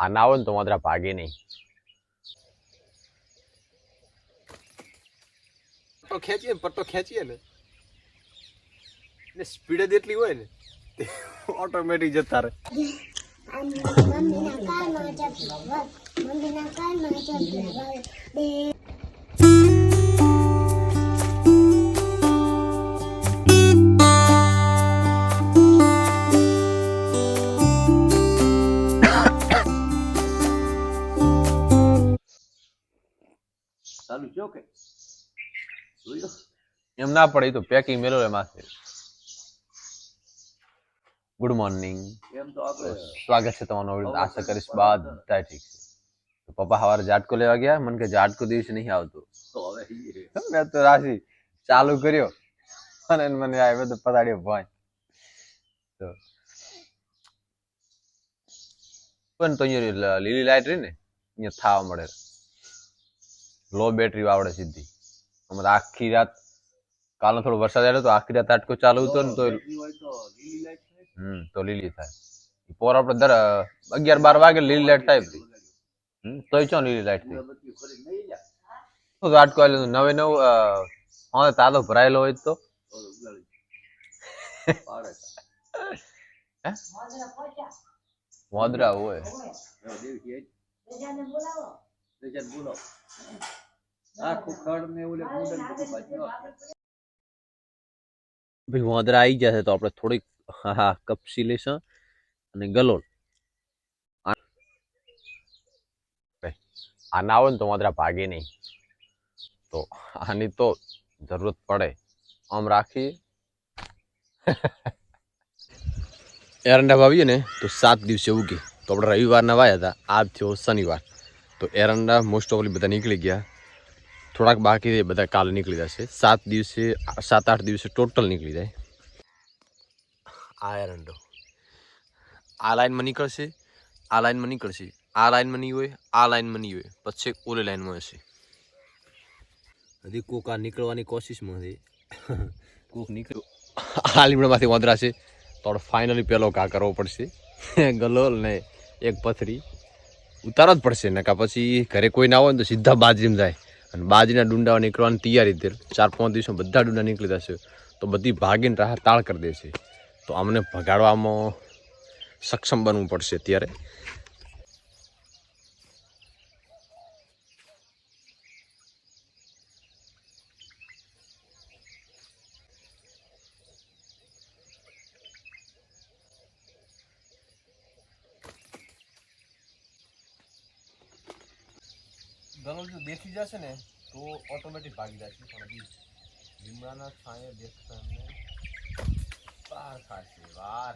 આ ના હોય ને તો વાંદરા ભાગે નહીં. પટ્ટો ખેંચીએ ને પટ્ટો ખેંચીએ ને. ને સ્પીડ જ એટલી હોય ને તે ઓટોમેટિક જતા રહે. મમ્મીના કારમાં ચપલા મમ્મીના કારમાં ચપલા એમ ના પડે તો પેકિંગ મેલો એમાં ગુડ મોર્નિંગ સ્વાગત છે તમારું આશા કરીશ બધા ઠીક છે. પપ્પા સવારે ઝાટકો લેવા ગયા? મને કે ઝાટકો દિવસે નહીં આવતો. મેં તો રાશિ ચાલુ કર્યો. અને મને આવ્યો તો પતાડ્યો ભાઈ તો પણ તો અહીંયા લીલી લાઇટ રહી ને અહીંયા થાવા મળે. લો બેટરી વાવડે સીધી. અમારે આખી રાત કાલનો થોડો વરસાદ આવ્યો તો આખી રાત આટકો ચાલુ હતો ને તો હમ તો લીલી થાય. પોર આપણે દર અગિયાર બાર વાગે લીલી લાઈટ થાય. હમ તોય ચો લીલી લાઈટ થઈ? આટકો આવેલો નવે નવ હા તાલો ભરાયેલો હોય તો. વાંદરા હોય. બોલાવો. આ ને ઓલે ભાઈ વાંદરા આવી જશે તો આપણે થોડીક હા હા કપસી લઈશું અને ગલોલ. આ આવે ના તો વાંદરા ભાગે નહીં. તો આની તો જરૂરત પડે. આમ રાખીએ. એરંડા વાવીએ ને તો સાત દિવસે ઉગી. તો આપણે રવિવારના વાયા હતા. આજ થયો શનિવાર. તો એરંડા મોસ્ટ ઓફલી બધા નીકળી ગયા. થોડાક બાકી રહે બધા કાલે નીકળી જશે. સાત દિવસે સાત આઠ દિવસે ટોટલ નીકળી જાય. આ એરંડો આ લાઇનમાં નીકળશે આ લાઇનમાં નીકળશે. આ લાઇનમાં નહીં હોય આ લાઇનમાં નહીં હોય. પછી ઓલી લાઇનમાં હશે. હજી કોક આ નીકળવાની કોશિશમાં હતી કોક નીકળ્યું. આ લીમડામાંથી વાંદરા તો ફાઇનલી પહેલો કા કરવો પડશે. ગલોલ ને એક પથરી. ઉતારવો જ પડશે નકા પછી ઘરે કોઈ ના હોય ને તો સીધા બાજરીમાં જાય. અને બાજરીના ડુંડા નીકળવાની તૈયારી થઈ ચાર પાંચ દિવસમાં બધા ડુંડા નીકળી જશે. તો બધી ભાગીને રાહ તાળ કરી દેશે. તો અમને ભગાડવામાં સક્ષમ બનવું પડશે અત્યારે. ગલોલ જો બેસી જશે ને, તો ઓટોમેટિક ભાગી જશે. પણ હજી લીમડાના છાંયે એમને બહાર ખાશે, વાર.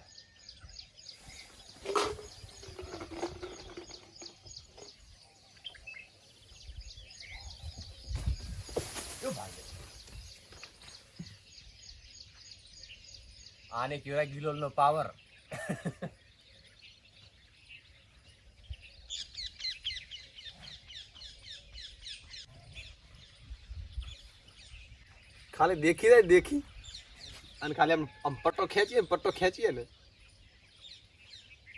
આને કેવાય ગિલોલ નો પાવર ખાલી દેખી જાય દેખી. અને ખાલી આમ આમ પટ્ટો ખેંચીએ ને પટ્ટો ખેંચીએ ને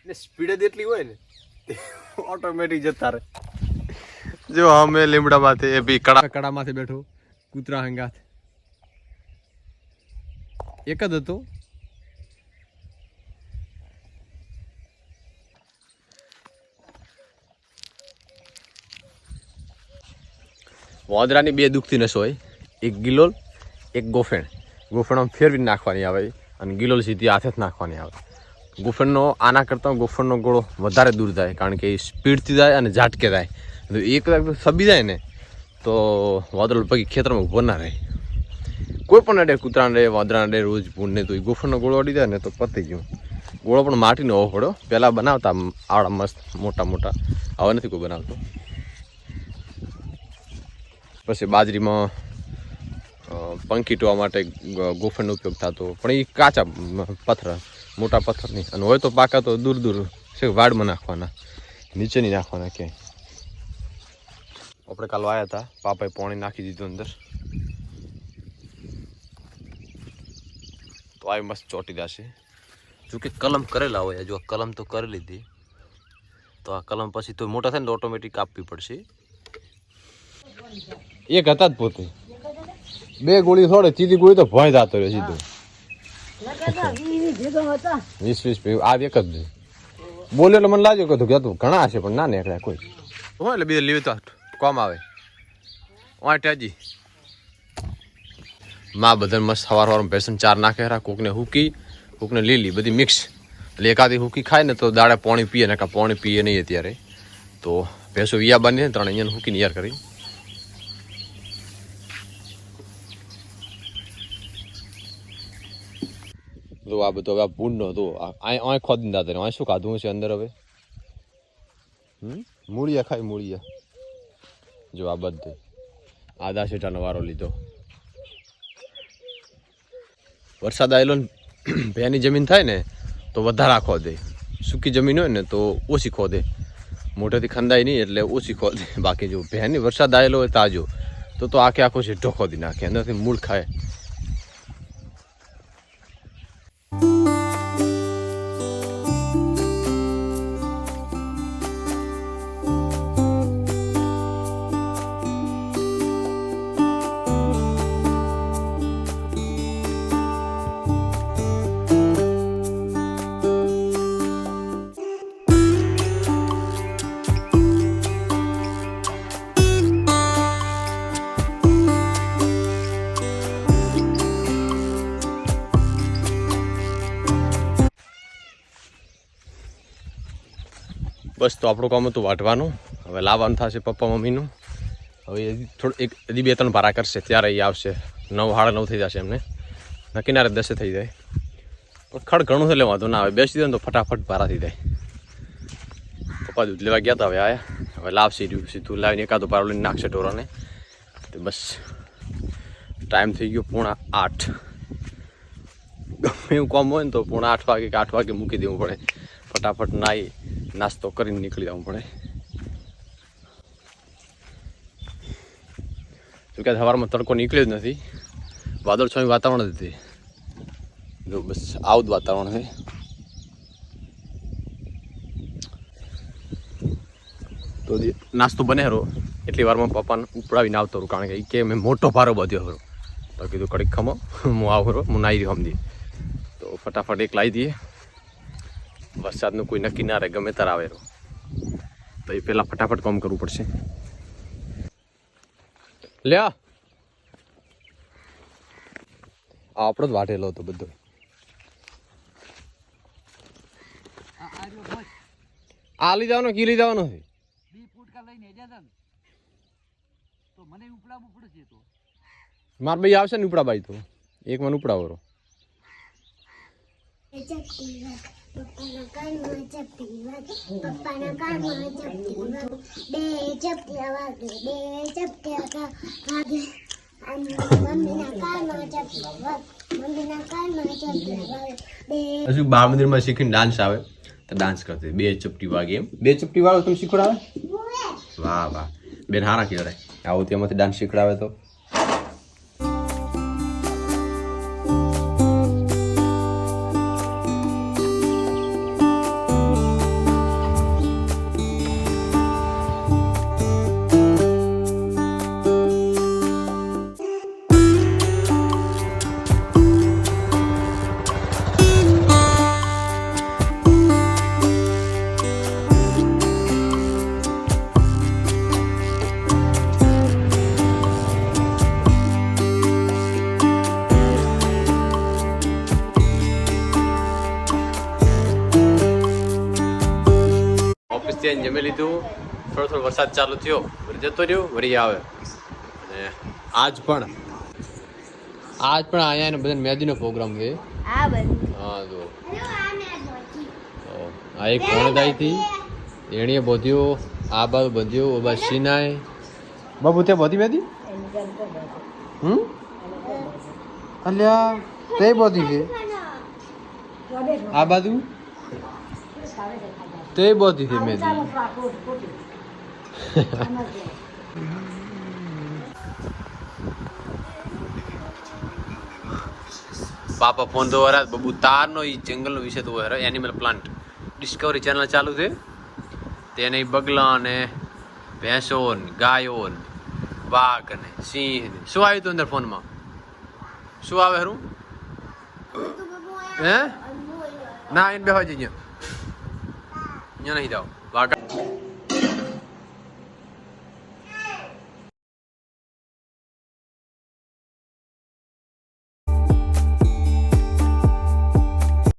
ને સ્પીડ જ એટલી હોય ને તે ઓટોમેટિક જતા રહે. જો અમે લીમડામાંથી એ બી કડા કડામાંથી બેઠો કૂતરા હંગાત. એક જ હતો. વાંદરાની બે દુખતી નસો હોય. એક ગિલોલ એક ગોફેણ. ગોફેણ આમ ફેરવી નાખવાની આવે અને ગિલોલ સીધી હાથે જ નાખવાની આવે. ગોફેણનો આના કરતાં ગોફેણનો ગોળો વધારે દૂર જાય કારણ કે એ સ્પીડથી જાય અને ઝાટકે જાય. એક સબી જાય ને, તો વાદળ પગી ખેતરમાં ઊભો ના રહે. કોઈ પણ અડે કૂતરાને ડે વાંદરાને ડે રોજ ભૂંડને તો એ ગોફણનો ગોળો અડી જાય ને તો પતી ગયું. ગોળો પણ માટીનો હોવો પડ્યો. પહેલાં બનાવતા આવડા મસ્ત, મોટા મોટા. હવે નથી કોઈ બનાવતો. પછી બાજરીમાં પંખી માટે ગોફણનો ઉપયોગ થતો. પણ એ કાચા પથ્થર, મોટા પથ્થરની. અને હોય તો પાકા તો દૂર દૂર, છે, વાડમાં નાખવાના. નીચે નહીં નાખવાના ક્યાંય. આપણે કાલ આવ્યા હતા. પાપાએ પાણી નાખી દીધું અંદર. તો આવી મસ્ત ચોટી છે જો કે કલમ કરેલા હોય, જો કલમ તો કરી લીધી. તો આ કલમ પછી તો મોટા થાય ને ઓટોમેટિક આપવી પડશે. એક હતા જ પોતે. બે ગોળી થોડે સીધી ગોળી તો ભય થતો રહ્યો સીધો. વીસ વીસ આ એક જ છે. બોલ્યો એટલે મને લાગ્યો કે તું ઘણા હશે પણ ના નીકળ્યા કોઈ. હોય એટલે બીજે લેવી તો કોમ આવે. વાંટે હજી. માં બધા મસ્ત સવાર વાર બેસન ચાર નાખે ખરા કોકને હુકી કોકને લીલી બધી મિક્સ એટલે એકાદી હુકી ખાય ને તો દાડે પાણી પીએ ને કાં પાણી પીએ નહીં અત્યારે. તો ભેંસો વિયા બાંધી ને ત્રણ અહીંયા હુકીને યાર કરી. તો આ બધું હવે આ ભૂંડનો તો ખોદી ખોદીને દાદા અહીં શું ખાધું છે અંદર હવે? મૂળિયા ખાય મૂળિયા. જો આ બધું. આદા શેઠાનો વારો લીધો. વરસાદ આવેલો ને, ભેની જમીન થાય ને, તો વધારે ખોદે. સૂકી જમીન હોય ને, તો ઓછી ખોદે. મોટેથી ખંદાય નહીં, એટલે ઓછી ખોદે. બાકી જો ભેની વરસાદ આવેલો હોય તાજો તો તો આખે આખો શેઠો ખોદી નાખે. અંદરથી મૂળ ખાય. બસ તો આપણું કામ હતું વાટવાનું હવે લાવવાનું થશે પપ્પા મમ્મીનું. હવે થોડું એક હજી બે ત્રણ ભારા કરશે. ત્યારે એ આવશે. નવ સાડા નવ થઈ જશે એમને. ના, કિનારે દસે થઈ જાય. પણ ખડ ઘણું એટલે વાંધો ના આવે. બેસી દે ને તો ફટાફટ ભારા થઈ જાય. પપ્પા દૂધ લેવા ગયા હતા હવે આયા. હવે લાવશે સીધું લાવીને એકાદો પારો લઈને નાખશે ઢોરાને. તો બસ. ટાઈમ થઈ ગયો પૂણા આઠ. ગમે એવું કામ હોય ને તો પૂણા આઠ વાગે કે આઠ વાગે મૂકી દેવું પડે. ફટાફટ નાહી નાસ્તો કરીને નીકળી જવું પડે. જો કે સવારમાં તડકો નીકળ્યો જ નથી. વાદળ છોડી વાતાવરણ જ હતી. જો બસ આવું જ વાતાવરણ છે. તો નાસ્તો બને હરો. એટલી વારમાં પપ્પાને ઉપડાવીને આવતો હરું કારણ કે એ કે મેં મોટો ભારો બધ્યો હરો. તો કીધું, કડીક ખમો, હું આવું હરો, હું નાઈ રહ્યો સમજી. તો ફટાફટ એક લાવી દઈએ. વરસાદનું કોઈ નક્કી ના રહે ગમે ત્યારે આવે તો એ પહેલાં ફટાફટ કામ કરવું પડશે. લ્યા! આ આપણો જ વાટેલો હતો બધો. આ લઈ જવાનો કી લઈ જવાનો છે? બી ફૂટકા લઈને હેડ્યા હતા ને. તો મને ઉપડાવવું પડશે તો. માર ભાઈ આવશે ને ઉપડા બાઈ તો. એક મને ઉપડાવો વરો પપ્પાના કાનમાં ચપટી વાત પપ્પાના કાનમાં ચપટી વાત બે ચપટી વાગે બે ચપટી વાગે મમ્મીના કાનમાં ચપટી વાત મમ્મીના કાનમાં ચપટી વાગે હજુ બાળ મંદિરમાં શીખીને ડાન્સ આવે. તો ડાન્સ કરતી બે ચપટી વાગે એમ. બે ચપટી વાળો તમે શીખવાડાવે વાહ વાહ. બેન હારા કહેવાય. આવું તેમાંથી ડાન્સ શીખડાવે તો. ઓફિસ જમી લીધું થોડો થોડો વરસાદ ચાલુ થયો વરી જતો રહ્યો વરી આવે. અને આજ પણ આજ પણ અહીંયા એને બધાને મહેંદીનો પ્રોગ્રામ છે. હા જો તો આ એક ભણદાઈ હતી એણીએ બોધ્યો આ બાજુ બધ્યો ઓ બાજુ સિનાય બાબુ ત્યાં બોધી બેધી હમ? અલ્યા તે બોધી છે. આ બાજુ? તે બોધી છે મેદી પાપા ફોન તો વરા બબુ તારનો એ જંગલનો વિષય તો વરા એનિમલ પ્લાન્ટ ડિસ્કવરી ચેનલ ચાલુ છે. તેને બગલા ને ભેંસો ને ગાયો ને વાઘ ને સિંહ ને શું આવ્યું તું અંદર ફોનમાં શું આવે હરું? હે? ના એને બેહવા જઈએ અહીંયા નહીં જાઓ વાઘ